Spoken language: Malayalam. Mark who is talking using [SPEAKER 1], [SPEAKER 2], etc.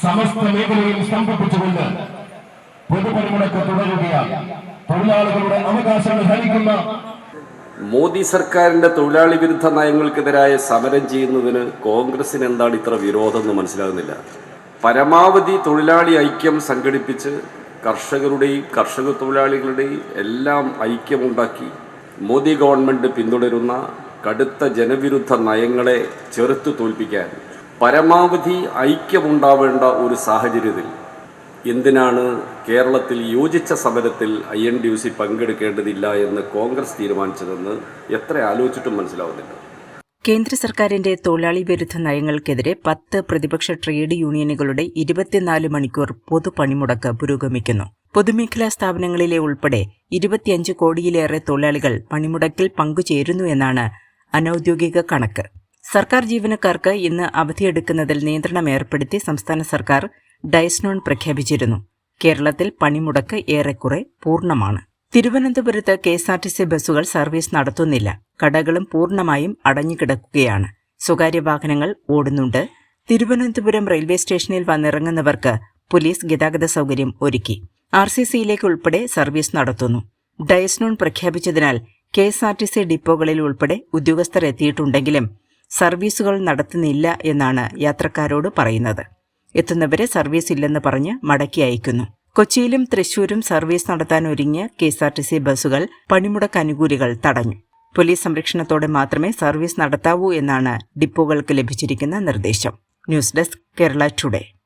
[SPEAKER 1] സമസ്ത മേഖലയും സ്തംഭിപ്പിച്ചുകൊണ്ട് പൊതുപണിമുടക്ക് തുടരുകയാണ്. തൊഴിലാളികളുടെ അവകാശങ്ങൾ ഹരിക്കുന്ന
[SPEAKER 2] മോദി സർക്കാരിന്റെ തൊഴിലാളി വിരുദ്ധ നയങ്ങൾക്കെതിരായ സമരം ചെയ്യുന്നതിന് കോൺഗ്രസിന് എന്താണ് ഇത്ര വിരോധം എന്ന് മനസ്സിലാകുന്നില്ല. പരമാവധി തൊഴിലാളി ഐക്യം സംഘടിപ്പിച്ച് കർഷകരുടെയും കർഷക തൊഴിലാളികളുടെയും എല്ലാം ഐക്യമുണ്ടാക്കി മോദി ഗവൺമെന്റ് പിന്തുടരുന്ന കടുത്ത ജനവിരുദ്ധ നയങ്ങളെ ചെറുത്തു തോൽപ്പിക്കാൻ പരമാവധി ഐക്യമുണ്ടാവേണ്ട ഒരു സാഹചര്യത്തിൽ എന്തിനാണ് കേരളത്തിൽ യോജിച്ച സമരത്തിൽ I N D U C പങ്കെടുക്കേണ്ടതില്ല എന്ന് കോൺഗ്രസ് തീരുമാനിച്ചതെന്ന് എത്ര ആലോചിച്ചിട്ടും മനസ്സിലാവുന്നില്ല.
[SPEAKER 3] കേന്ദ്ര സർക്കാരിന്റെ തൊഴിലാളി വിരുദ്ധ നയങ്ങൾക്കെതിരെ പത്ത് പ്രതിപക്ഷ ട്രേഡ് യൂണിയനുകളുടെ ഇരുപത്തിനാല് മണിക്കൂർ പൊതുപണിമുടക്ക് പുരോഗമിക്കുന്നു. പൊതുമേഖലാ സ്ഥാപനങ്ങളിലെ ഉൾപ്പെടെ ഇരുപത്തിയഞ്ച് കോടിയിലേറെ തൊഴിലാളികൾ പണിമുടക്കിൽ പങ്കുചേരുന്നു എന്നാണ് അനൌദ്യോഗിക കണക്ക്. സർക്കാർ ജീവനക്കാർക്ക് ഇന്ന് അവധിയെടുക്കുന്നതിൽ നിയന്ത്രണം ഏർപ്പെടുത്തി സംസ്ഥാന സർക്കാർ ഡൈസ്നോൺ പ്രഖ്യാപിച്ചിരുന്നു. കേരളത്തിൽ പണിമുടക്ക് ഏറെക്കുറെ പൂർണമാണ്. തിരുവനന്തപുരത്ത് K S R T C ബസ്സുകൾ സർവീസ് നടത്തുന്നില്ല. കടകളും പൂർണമായും അടഞ്ഞുകിടക്കുകയാണ്. സ്വകാര്യ വാഹനങ്ങൾ ഓടുന്നുണ്ട്. തിരുവനന്തപുരം റെയിൽവേ സ്റ്റേഷനിൽ വന്നിറങ്ങുന്നവർക്ക് പോലീസ് ഗതാഗത സൗകര്യം ഒരുക്കി. ആർ സി സിയിലേക്ക് ഉൾപ്പെടെ സർവീസ് നടത്തുന്നു. Dies non പ്രഖ്യാപിച്ചതിനാൽ K S R T C ഡിപ്പോകളിൽ ഉൾപ്പെടെ ഉദ്യോഗസ്ഥർ എത്തിയിട്ടുണ്ടെങ്കിലും സർവീസുകൾ നടത്തുന്നില്ല എന്നാണ് യാത്രക്കാരോട് പറയുന്നത്. എത്തുന്നവരെ സർവീസ് ഇല്ലെന്ന് പറഞ്ഞ് മടക്കി അയക്കുന്നു. കൊച്ചിയിലും തൃശൂരും സർവീസ് നടത്താൻ ഒരുങ്ങിയ K S R T C ബസ്സുകൾ പണിമുടക്ക് അനുകൂലികൾ തടഞ്ഞു. പോലീസ് സംരക്ഷണത്തോടെ മാത്രമേ സർവീസ് നടത്താവൂ എന്നാണ് ഡിപ്പോകൾക്ക് ലഭിച്ചിരിക്കുന്ന നിർദ്ദേശം. News desk Kerala today.